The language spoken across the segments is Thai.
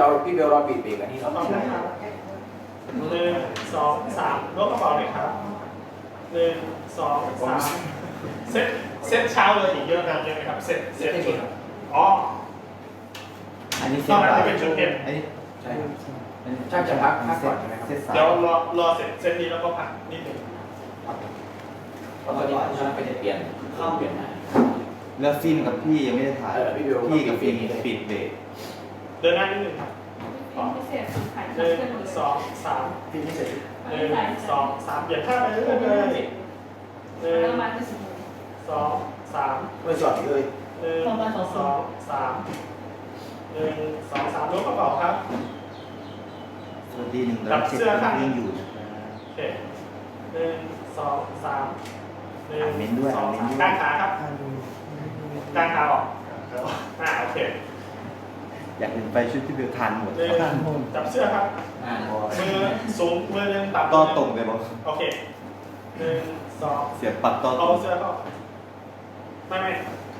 เราพี่เบลเราปิดเบรกอันนี้ขอบเนาะคุณครับหนึ่งสองสามล้วงกระเป๋าเลยครับหนึ่งสองสามเซ็ตเซ็ตเช้าเลยอีกเยอะนะเยอะไหมครับเซ็ตเซ็เซ็ตตให้ชุดีดครับอ๋ออันนี้เซตอตนนั้นบ่าจะยเป็นชุดเอ็มอันนี้ใช่อันนี้ช่างจะพักพักก่อนใช่ไหมครับเซตสามเดี๋ยวรอรอเสร็จเซ็ตนี้แล้วก็พักนิดหนึ่งเพราะตอนนี้ช่างไปจะเปลี่ยนเข้าเปลี่ยนนะแล้วฟิล์มกับพี่ยังไม่ได้ถ่ายเออพี่เบลพี่กับฟิล์มปิดเบรกปิดเบรกเดินหน้านิดหนึ่งครับ พิเศษขายหนึ่งสองสามพี่ไม่เสร็จหนึ่งสองสามเปลี่ยนท่าไปเรื่อยๆเลยหนึ่แล้วงมาจะสมมติสองสามไม่จอดเลยหนึ่งสองสามหนึ่งสองสามล้วงกระเป๋าครับสวัสดีหนึ่งครัร้อบยเจ็ดเสื้อคข้างนยังอยู่นะครับโอเคหนึ่งสองสามหนึ่งอ่านเม้นต์ด้วยสองอ่านเม้นต์สามด้วยกางขาครับกางขาออกอ่าโอเค อยากเห็นไปชุดที่เบลทานหมดหนึ่งจับเสื้อครับ อ่าพอมือสูงมือหนึ่งต่ำก็ตรงไปบอกโอเคหนึ่งสองเสียบปัดต่อตเอารงเสื้อเข้าไม่ไม่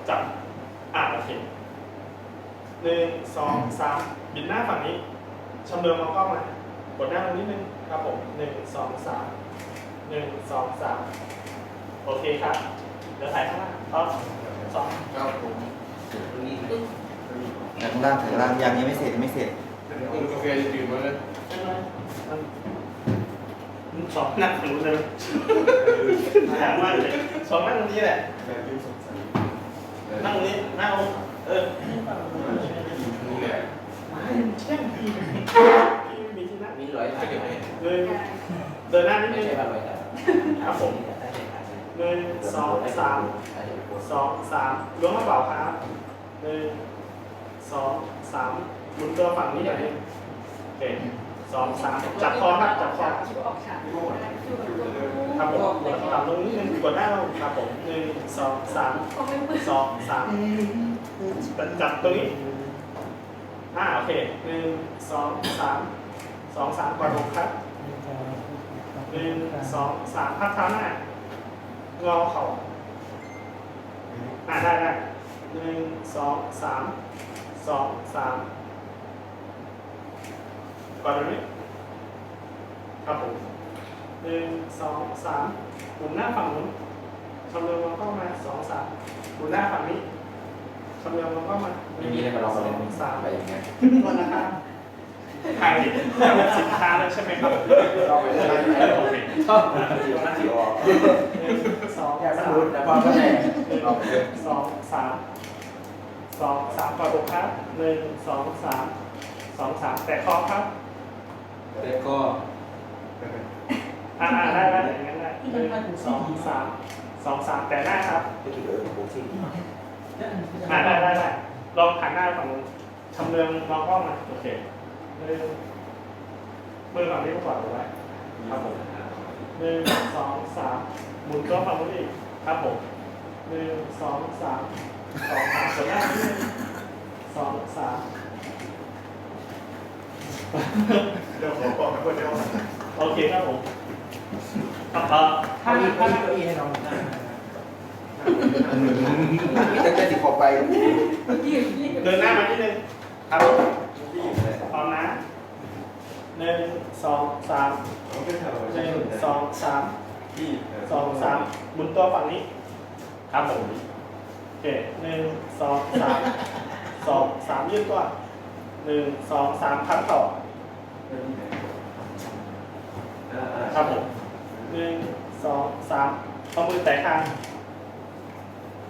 จับอ่าโอเคหนึ่งสองสามบิดหน้าฝั่งนี้ชำเลืองมองกล้องมากดหน้าลงนิดนึงครับผมหนึ่งสองสามหนึ่งสองสามโอเคครับเดี๋ยวถ่ายข้างหน้าต่อสอง ครับผมนี่ แต่ข้างล่างข้างล่างยังยังไม่เสร็จยังไม่เสร็จกาแฟจะดื่มมาเลยไม่ไม่มันสองนั่งหนูเลยอยากมากเลยสองนั่งตรงนี้แหละนั่งตรงนี้นั่งลงเออนี่แหละเช่นพี่พี่ไม่มีที่นั่งมีร้อยถ่ายไหมเลยเดินหน้านิดไม่นึงใช่ว่าร้อยถ่ายครับผมหนึ่งสองสามสองสามล้วงกระเป๋าครับหนึ่ง สองสามหมุนตัวฝั่งนี้หน่อยนึงโอเคสองสามจับคอครับจับคอชิบออกฉากครับผมกดต่ำลงนิดนึงกดหน้าลงครับผมหนึ่งสองสามเขาไม่มือสองสามจับตรงนี้อ่าโอเคหนึ่งสองสามสองสามกดลงครับหนึ่งสองสามพักเท้าหน้างอเข่าอ่าได้ได้หนึ่งสองสาม สองสามกดตรงนี้ครับผมหนึ่งสองสามหมุนหน้าฝั่งนู้นชำเลืองมองเข้ามาสองสามหมุนหน้าฝั่งนี้ชำเลืองมองเข้ามาไม่มีอะไรมาลองสเลอยงสามไปอย่างเงี้ยก่อนนะครับขายสินค้าแล้วใช่ไหมครับลองไปเลยโอเคชอบสีมันสีออกหนึ่งสองอยากสารู้มแต่พอเข้าใจหนึ่งลองไปเลยสองสาม สองสามกอดอกครับหนึ่งสองสามสองสามแตะคอครับแล้วก็อ่าอ่าได้ได้อย่างนั้นได้หนึ่งสองสามสองสามแตะหน้าครับไปกินเออโบซี่อ่าได้ได้ได้ลองหันหน้าฝั่งนู้นชำเลืองมองกล้องมาโอเคหนึ่งมือฝั่งนี้ก็กอดเอาไว้ครับผมหนึ่งสองสามหมุนตัวฝั่งนู้นอีกครับผมหนึ่งสองสาม สองสามส่วนหน้านิดนึงสองสามเดี๋ยวผมบอกให้คนเดียวโอเคครับผมอ่อถ้าถ้ามีถ้าเก้าอี้ให้น้องมีแต่แค่ติดขอบไปเดินหน้ามานิดนึงครับพร้อมนะหนึ่งสองสามหนึ่งสองสามสองสามหมุนตัวฝั่งนี้ ครับผม เคหนึ่งสองสามสองสามยืดตัวหนึ่งสองสามครั้งต่อครับผมหนึ่งสองสามเอามือแตะข้าง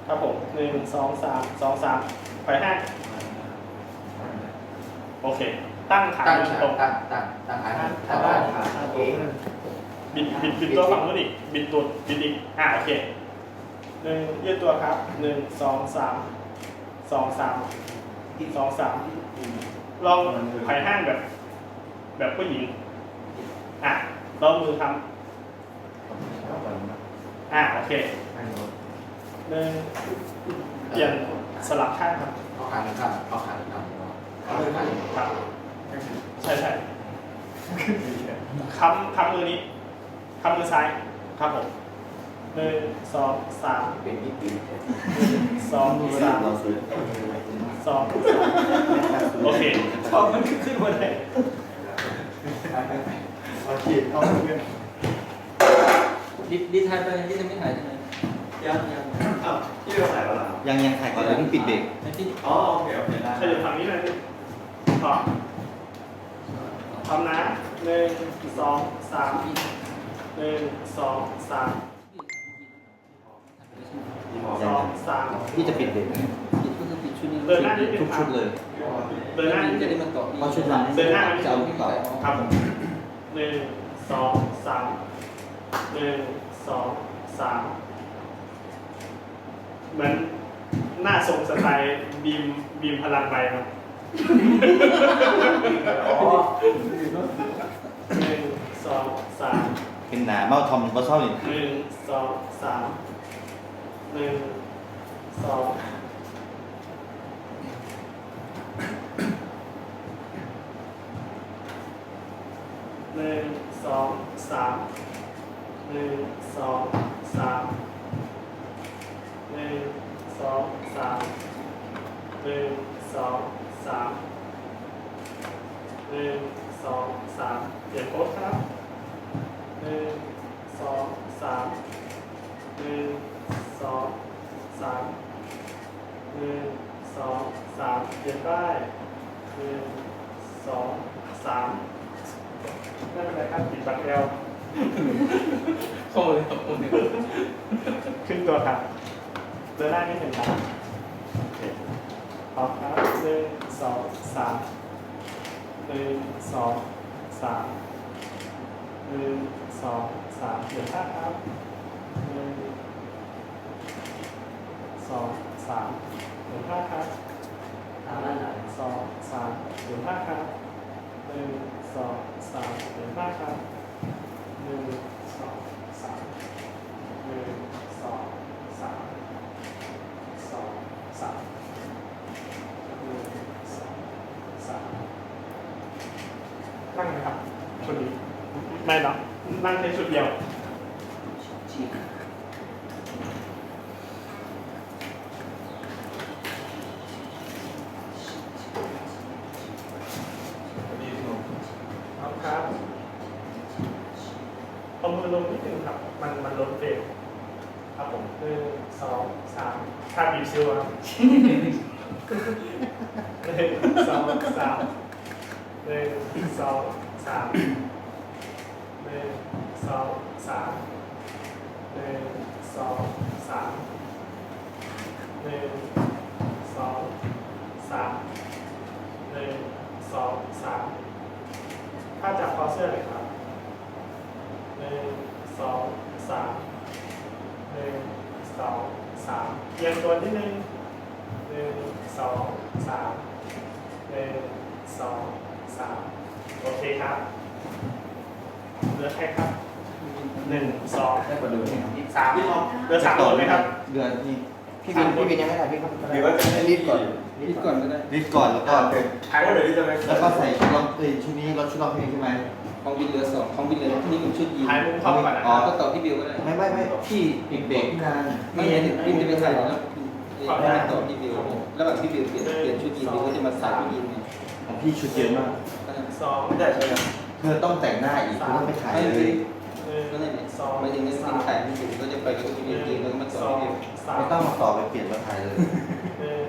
ครับผมหนึ่งสองสามสองสามไปห้าโอเค ตั้งขาตั้งตรงตั้งตั้งตั้งขาตั้งบ้านขาเองบิดบิดบิดตัวฝั่งนู้นอีกบิดตัวบิดอีกอ่าโอเค หนึ่งยืดตัวครับหนึ่งสองสามสองสามสองสามลองไผ่ห้างแบบ แบบผู้หญิง อะลองมือทำอ่าโอเคหนึ่งเปลี่ยนสลับข้างครับเอาขาข้างเอาขาข้างเอาขาข้างครับใช่ใช่คำคำมือนี้คำมือซ้ายครับผม หนึ่งสองสามเป็นนิดเดียวสองสามเราซื้อสองโอเคชอบมันขึ้นมาได้เอาขีดเอาเงินดิดดิดถ่ายไปดิดยังไม่ถ่ายใช่ไหมยังยังอ้าวที่เราใส่แล้วเหรอยังยังถ่ายก่อนเดี๋ยวเพิ่งปิดเบรกไอ้ที่อ๋อโอเคโอเคได้ขยับฝั่งนี้หน่อยดิต่อพร้อมนะหนึ่งสองสามหนึ่งสองสาม ยี่ห้อ สองสาม พี่จะปิดเบรกไหมดิดก็คือดิดชุดนี้เดินหน้านิดนึงทุกครัชุบดเลยเดินหน้านิดจะนึได้งมันต่อเพราะชุดหลังเดินหน้าจะเอาที่ต่อครับผมหนึ่งสองสามหนึ่งสองสามเหมือนหน้าทรงสไตล์บีมบีมพลังใบครับอ๋อหนึ่งสองสามเป็นหนาเมาทอมก็ชอบอีกหนึ่งสองสามหนึ่ง สองหนึ่งสองสามหนึ่งสองสามหนึ่งสองสามหนึ่งสองสามหนึ่งสองสามเปลี่ยนโค้ดครับหนึ่งสองสามหนึ่งสอง สามหนึ่งสองสามเปลี่ยนได้หนึ่งสองสามนั่นเป็นไรครับปิดบัตรเอวเข้าเลยครับผมเนี่ยขึ้นตัวครับเดินหน้านิดหนึ่งครับโอเคพร้อมครับหนึ่งสองสามหนึ่งสองสามหนึ่งสองสามเดี๋ยวท่าครับหนึ่ง สองสามเดี๋ยวท่าครับตามนั้นสองสามเดี๋ยวท่าครับหนึ่งสองสามเดี๋ยวท่าครับหนึ่งสองสามหนึ่งสองสามสองสามหนึ่งสองสามนั่งนะครับชุดนี้ไม่หรอกนั่งในชุดเดียว ฉีก เอาครับเอามือ ลงนิดนึงครับ มันมันล้นเฟรมครับผมหนึ่งสองสามถ้าบีบซิลครับหนึ่งสองสามหนึ่งสองสามหนึ่งสองสามหนึ่งสองสามหนึ่งสองสามหนึ่งสองสาม ถ้าจับคอเสื้อเลยครับหนึ่งสองสามหนึ่งสองสามเอียงตัวนิดนึงหนึ่งสองสามหนึ่งสองสามโอเคครับเหลื อใครครับหนึ่งสองได้ประดูนี่ครับสามเหลือสามคนไหมครับเดือนที่พี่บินพี่บินยังไม่ถ่ายพี่ครับหรือว่าจะให้รีบก่อนรีบก่อนก็ได้รีดก่อนแล้วก็ใครว่าเดี๋ยวนี้จะไปแล้วก็ใส่ชุดร้องเพลงชุดนี้รถชุดร้องเพลงใช่ไหมของบินเหลือสองของบินเหลือที่นี่มันชุดยีนถ่ายมุมเข้าก่อนนะคอ๋อรับก็ต่อพี่บิวก็ได้ไม่ไม่ไม่พี่ปิดเบรกพี่นานไม่งั้นบินจะไปถ่ายแล้วให้มันต่อพี่บิวแล้วแบบพี่บิวเปลี่ยนเปลี่ยนชุดยีนบิวก็จะมาใส่ชุดยีนไงของพี่ชุดเยอะมากสองไม่ได้ใช่ไหม เธอต้องแต่งหน้าอีกเธอต้องไปถ่ายไม่เลจริยงหนึ่งก็นั่นแหละสองไม่จริงก็เป็นถ่ายพี่บิวก็จะไปกับพี่บิวยีนแล้วก็มาต่อพี่บิวสามไม่ต้องมาต่อไปเปลี่ยนมาถ่ายเลยหนึ่ง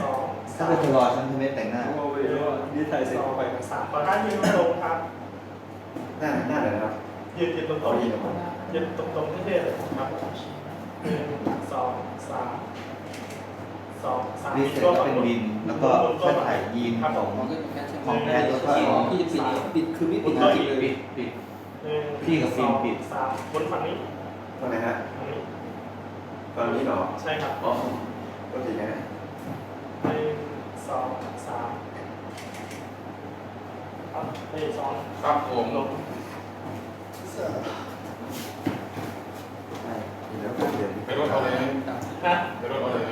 สองถ้าสามเธอรอฉันเธอไม่แต่งหน้าโอ้ยนี่ถ่ายเสร็จไปกันสามขอท่านยืนตรงๆครับหน้าหน้าไหนนะครับยืนยืนตรงเอาๆยินออกมายืนตรงๆที่เท่เลยครับหนึ่งสองสาม สองสามรีเซ็ตก็เป็นวิน แล้วก็แค่ถ่ายยีนครับขผองมของก็แค่ใช่ของแพทย์แล้วก็พี่จะปิดเองปิดคือพี่ปิดจริงเลยปิดปิด หนึ่งพี่กับฟิล์มปิดสองสามบนฝั่งนี้ตอนไหนฮะฝั่งนี้ตอนนี้เหรอใช่ครับอ๋อก็จริงนะหนึ่งสองสามครับหนึ่งสองครับผมลง ใช่เดี๋ยวก็เดี๋ยว ไปรถเอาเลย นะ ไปรถเอาเลย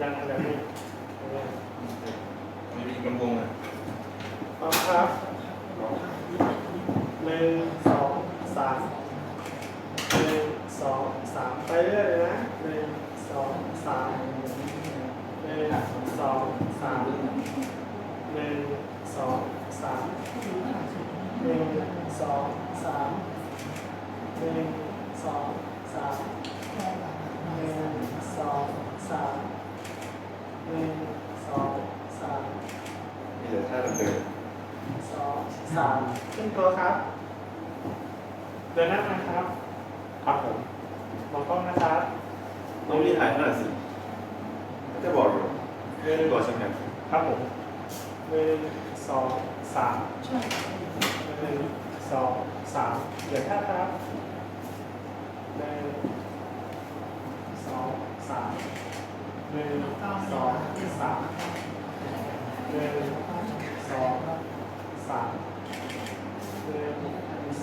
ยังยังไม่ ไม่มีกำวงเลย พร้อมครับหนึ่งสองสามหนึ่งสองสามไปเรื่อยเลยนะหนึ่งสองสามหนึ่งสอง หนึ่งสอง สามหนึ่งสองสามหนึ่งสองสามหนึ่งสองสามหนึ่งสองสามนี่เหลือท่าเดิมสองสามขึ้นตัวครับ เดินหน้ามาครับครับผมมองกล้องนะครับๆต้องรีบถ่ายเท่าไหร่สิก็จะบอกอยู่หนึ่งตัวใช่ไหมครับผมหนึ่งสอง สามหนึ่งสองสามเดี๋ยวท่าครับหนึ่งสองสามหนึ่งสองสามหนึ่งสองสามหนึ่ง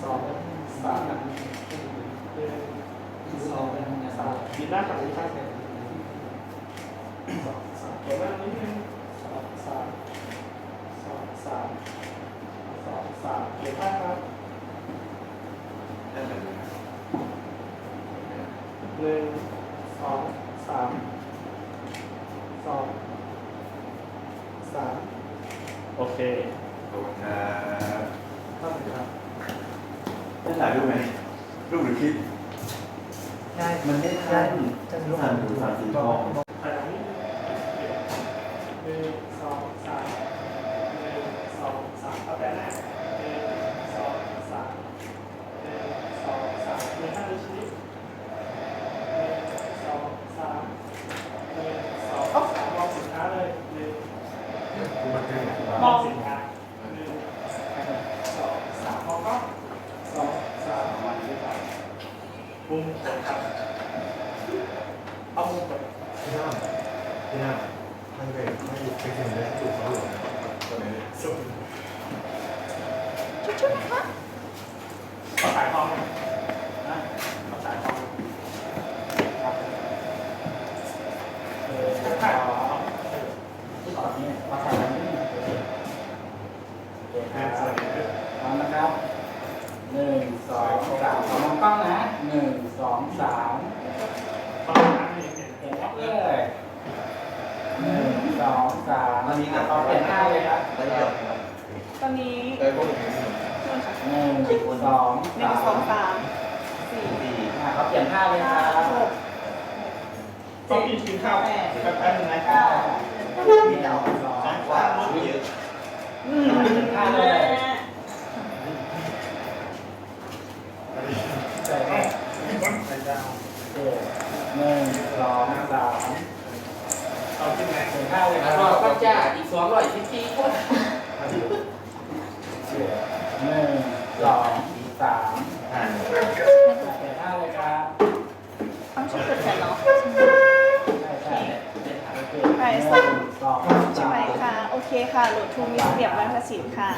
สองสามหนึ่งสองสามดีหน้าฝั่งนี้ครับสองสามเดี๋ยวมานิดนึงสองสาม สามสองสามเดี๋ยวท่าครับหนึ่งสองสามสองสามโอเคขอบคุณครับเข้าไปครับได้ถ่ายรูปไหมรูปหรือคลิป ใช่มันได้ท่านสามสามสีทอง ถ่ายหลังนิดนึงหนึ่งสองสามหนึ่งสองสามเอาแต่แรกหนึ่งสองสามหนึ่งสองสามมีห้านิ้วชี้หนึ่งสองสามหนึ่งสองสามมองสินค้าเลยหนึ่ง มองสินค้าหนึ่งสองสามมองก็สองสามวันด้วยกันมุมเปิดครับเอามุมเปิด พี่น้าพี่น้าไม่ไปไม่ไปถึงเลยถูกเขาหลงตัวไหนเนี่ย สุดเอาสายทองนะเอาสายทองครับเออถ่ายเอาที่ต่อนี้มาถ่ายอันนี้โอเคโอเคครับสวัสดีครับ พร้อมนะครับหนึ่งสองสามขอมองกล้องนะหนึ่งสองสาม ตอนนั้นเองเนี่ย เห็นแอปเลยหนึ่งสองสาม อันนี้นะ ขอเปลี่ยนหน้าเลยครับ ได้ยังครับ ตอนนี้เออพวกนี้หนึ่งสองหนึ่งสองสามสี่สี่อะขอเปลี่ยนห้าเลยคห้ารับหกต้องกินกินข้าวแป๊บนึงนะครัเก้าบมีดาวสองว่าเยอะอืมเปลี่ยนหน้าเลยใส่ไหมไปดาวโอเคหนึ่งสองสามเอาขึ้นไหนเปลี่ยนห้าเลยครับรอก็จ้าอีกสองร้อยสิบสี่คน หนึ่งสองสามหันเปลี่ยนหน้าเลยครับต้องชุดเปิดแผ่นเนาะใช่ใช่โอเคไปหนึ่งสักสองใช่ไหมคะโอเคค่ะโหลดทูมิสเดียบวันภาษีค่ะ